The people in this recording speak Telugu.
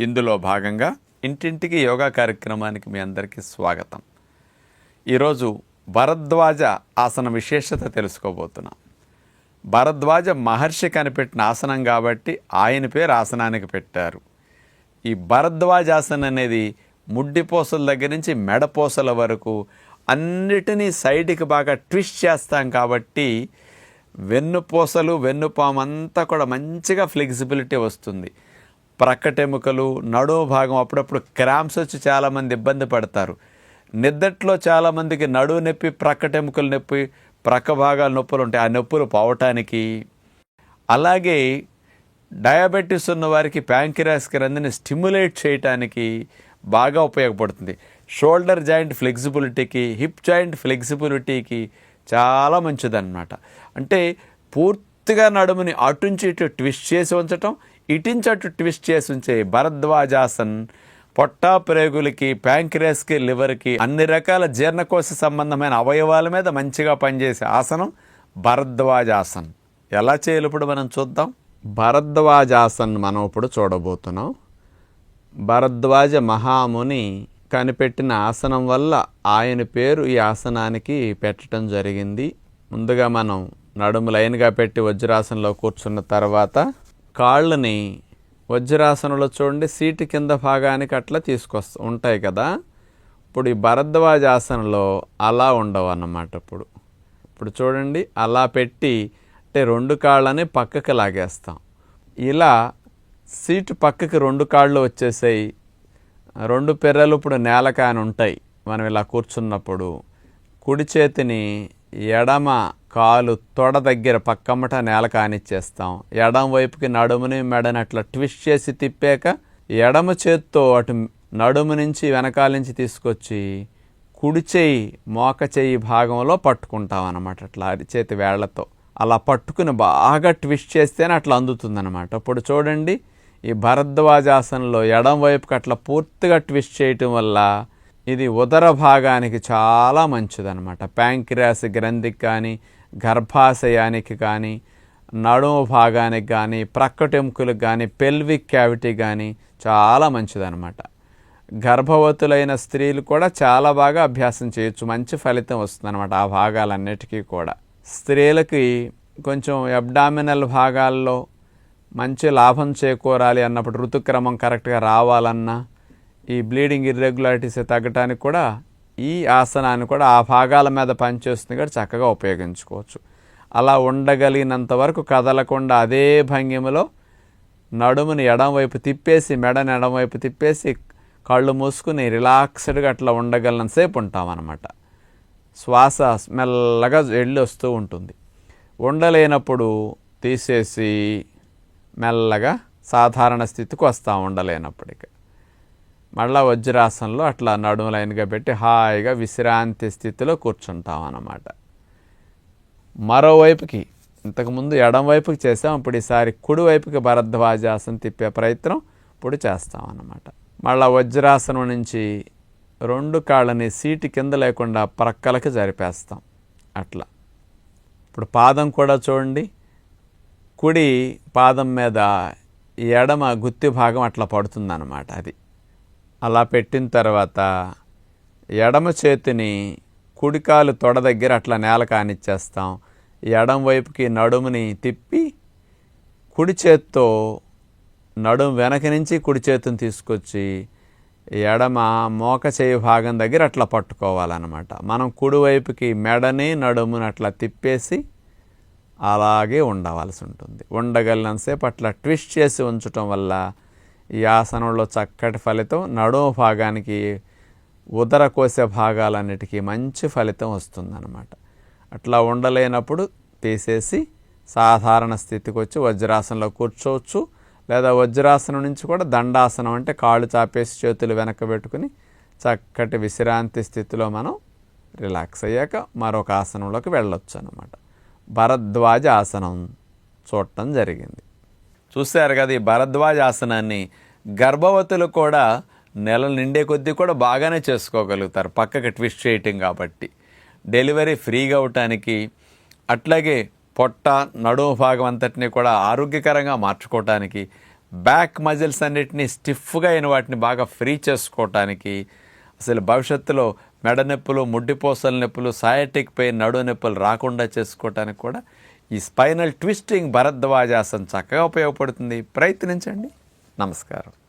ఇందులో భాగంగా ఇంటింటికి యోగా కార్యక్రమానికి మీ అందరికీ స్వాగతం. ఈరోజు భరద్వాజ ఆసన విశేషత తెలుసుకోబోతున్నాం. భరద్వాజ మహర్షి కనిపెట్టిన ఆసనం కాబట్టి ఆయన పేరు ఆసనానికి పెట్టారు. ఈ భరద్వాజాసనం అనేది ముడ్డిపోసల దగ్గర నుంచి మెడపోసల వరకు అన్నిటినీ సైడ్కి బాగా ట్విస్ట్ చేస్తాం కాబట్టి వెన్నుపూసలు వెన్నుపామంతా కూడా మంచిగా ఫ్లెక్సిబిలిటీ వస్తుంది. ప్రక్కటెముకలు నడుము భాగం అప్పుడప్పుడు క్రాంప్స్ వచ్చి చాలామంది ఇబ్బంది పడతారు. నిద్దట్లో చాలామందికి నడువు నొప్పి ప్రక్కటెముకలు నొప్పి ప్రక్క భాగాల నొప్పులు ఉంటాయి. ఆ నొప్పులు పోవటానికి. అలాగే డయాబెటీస్ ఉన్న వారికి ప్యాంకిరాస్ గ్రంథిని స్టిమ్యులేట్ చేయటానికి బాగా ఉపయోగపడుతుంది. షోల్డర్ జాయింట్ ఫ్లెక్సిబిలిటీకి హిప్ జాయింట్ ఫ్లెక్సిబిలిటీకి చాలా మంచిదన్నమాట. అంటే పూర్తిగా నడుముని అటుంచి ఇటు ట్విస్ట్ చేసి ఉంచటం ఇటించి ట్విస్ట్ చేసి ఉంచే భరద్వాజాసన్ పొట్టా ప్రేగులకి ప్యాంక్రియాస్కి లివర్కి అన్ని రకాల జీర్ణకోశ సంబంధమైన అవయవాల మీద మంచిగా పనిచేసే ఆసనం భరద్వాజాసన్. ఎలా చేయాలి ఇప్పుడు మనం చూద్దాం. భరద్వాజాసన్ మనం ఇప్పుడు చూడబోతున్నాం. భరద్వాజ మహాముని కనిపెట్టిన ఆసనం వల్ల ఆయన పేరు ఈ ఆసనానికి పెట్టడం జరిగింది. ముందుగా మనం నడుము లైన్గా పెట్టి వజ్రాసనంలో కూర్చున్న తర్వాత కాళ్ళని వజ్రాసనంలో చూడండి సీటు కింద భాగానికి అట్లా తీసుకొస్తా ఉంటాయి కదా. ఇప్పుడు ఈ భరద్వాజ ఆసనంలో అలా ఉండవు అన్నమాట ఇప్పుడు. ఇప్పుడు చూడండి అలా పెట్టి అంటే రెండు కాళ్ళని పక్కకి లాగేస్తాం. ఇలా సీటు పక్కకి రెండు కాళ్ళు వచ్చేసాయి. రెండు పెర్రలు ఇప్పుడు నేలకాని ఉంటాయి మనం ఇలా కూర్చున్నప్పుడు కుడి చేతిని ఎడమ కాలు తొడ దగ్గర పక్కమ్మట నేల కానిచ్చేస్తాం. ఎడం వైపుకి నడుముని మెడని అట్లా ట్విస్ట్ చేసి తిప్పాక ఎడమ చేత్తో అటు నడుము నుంచి వెనకాల నుంచి తీసుకొచ్చి కుడి చేయి మోక చేయి భాగంలో పట్టుకుంటాం అనమాట అట్లా అరిచేతి వేళ్ళతో. అలా పట్టుకుని బాగా ట్విస్ట్ చేస్తేనే అట్లా అందుతుందన్నమాట. అప్పుడు చూడండి ఈ భరద్వాజాసనంలో ఎడం వైపుకి అట్లా పూర్తిగా ట్విస్ట్ చేయటం వల్ల ఇది ఉదర భాగానికి చాలా మంచిదన్నమాట. ప్యాంక్రియాస్ గ్రంథికి కానీ గర్భాశయానికి కానీ నడుము భాగానికి కానీ ప్రక్కటెముకలకు కానీ పెల్విక్ క్యావిటీ కానీ చాలా మంచిదన్నమాట. గర్భవతులైన స్త్రీలు కూడా చాలా బాగా అభ్యాసం చేయొచ్చు. మంచి ఫలితం వస్తుందన్నమాట ఆ భాగాలన్నిటికీ కూడా. స్త్రీలకి కొంచెం అబ్డామినల్ భాగాల్లో మంచి లాభం చేకూరాలి అన్నప్పుడు ఋతుక్రమం కరెక్ట్గా రావాలన్నా ఈ బ్లీడింగ్ ఇర్రెగ్యులారిటీస్ తగ్గటానికి కూడా ఈ ఆసనాన్ని కూడా ఆ భాగాల మీద పనిచేస్తుంది కూడా చక్కగా ఉపయోగించుకోవచ్చు. అలా ఉండగలిగినంత వరకు కదలకుండా అదే భంగిమలో నడుముని ఎడంవైపు తిప్పేసి మెడని ఎడంవైపు తిప్పేసి కళ్ళు మూసుకుని రిలాక్స్డ్గా అట్లా ఉండగలనంతసేపు ఉంటాం అన్నమాట శ్వాస మెల్లగా వెళ్ళి వస్తూ ఉంటుంది. ఉండలేనప్పుడు తీసేసి మెల్లగా సాధారణ స్థితికి వస్తాం ఉండలేనప్పటికీ. మళ్ళా వజ్రాసనంలో అట్లా నడుము లైన్గా పెట్టి హాయిగా విశ్రాంతి స్థితిలో కూర్చుంటాం అన్నమాట మరోవైపుకి ఇంతకుముందు ఎడం వైపుకి చేసాం ఇప్పుడు ఈసారి కుడివైపుకి భరద్వాజాసనం తిప్పే ప్రయత్నం ఇప్పుడు చేస్తాం అన్నమాట మళ్ళా వజ్రాసనం నుంచి రెండు కాళ్ళని సీటు కింద లేకుండా ప్రక్కలకి జరిపేస్తాం. అట్లా. ఇప్పుడు పాదం కూడా చూడండి. కుడి పాదం మీద ఎడమ గుత్తి భాగం అట్లా పడుతుందన్నమాట అది. అలా పెట్టిన తర్వాత ఎడమ చేతిని కుడికాలు తొడ దగ్గర అట్లా నేల కానిచ్చేస్తాం. ఎడం వైపుకి నడుముని తిప్పి కుడి చేత్తో నడుము వెనక నుంచి కుడి చేతిని తీసుకొచ్చి ఎడమ మోక చేయి భాగం దగ్గర అట్లా పట్టుకోవాలన్నమాట. మనం కుడివైపుకి మెడని నడుముని అట్లా తిప్పేసి అలాగే ఉండవలసి ఉంటుంది. ఉండగలిగినంతసేపు అట్లా ట్విస్ట్ చేసి ఉంచటం వల్ల ఈ ఆసనంలో చక్కటి ఫలితం నడుము భాగానికి ఉదర కోసే భాగాలన్నిటికీ మంచి ఫలితం వస్తుందన్నమాట. అట్లా ఉండలేనప్పుడు తీసేసి సాధారణ స్థితికి వచ్చి వజ్రాసనంలో కూర్చోవచ్చు. లేదా వజ్రాసనం నుంచి కూడా దండాసనం అంటే కాళ్ళు చాపేసి చేతులు వెనక పెట్టుకుని చక్కటి విశ్రాంతి స్థితిలో మనం రిలాక్స్ అయ్యాక మరొక ఆసనంలోకి వెళ్ళొచ్చు అనమాట భరద్వాజ ఆసనం చూడటం జరిగింది. చూశారు కదా ఈ భరద్వాజ ఆసనాన్ని. గర్భవతులు కూడా నెల నిండే కొద్దీ కూడా బాగానే చేసుకోగలుగుతారు. పక్కకి ట్విస్ట్ చేయటం కాబట్టి. డెలివరీ ఫ్రీగా అవటానికి అట్లాగే పొట్ట నడుము భాగం అంతటిని కూడా ఆరోగ్యకరంగా మార్చుకోవటానికి బ్యాక్ మజిల్స్ అన్నిటినీ స్టిఫ్గా అయిన వాటిని బాగా ఫ్రీ చేసుకోవటానికి అసలు భవిష్యత్తులో మెడ నొప్పులు ముడ్డిపోసల నొప్పులు సయాటిక్ పెయిన్ నడు నొప్పులు రాకుండా చేసుకోవటానికి కూడా ఈ స్పైనల్ ట్విస్టింగ్ భరద్వాజాసన్ చక్కగా ఉపయోగపడుతుంది. ప్రయత్నించండి. నమస్కారం.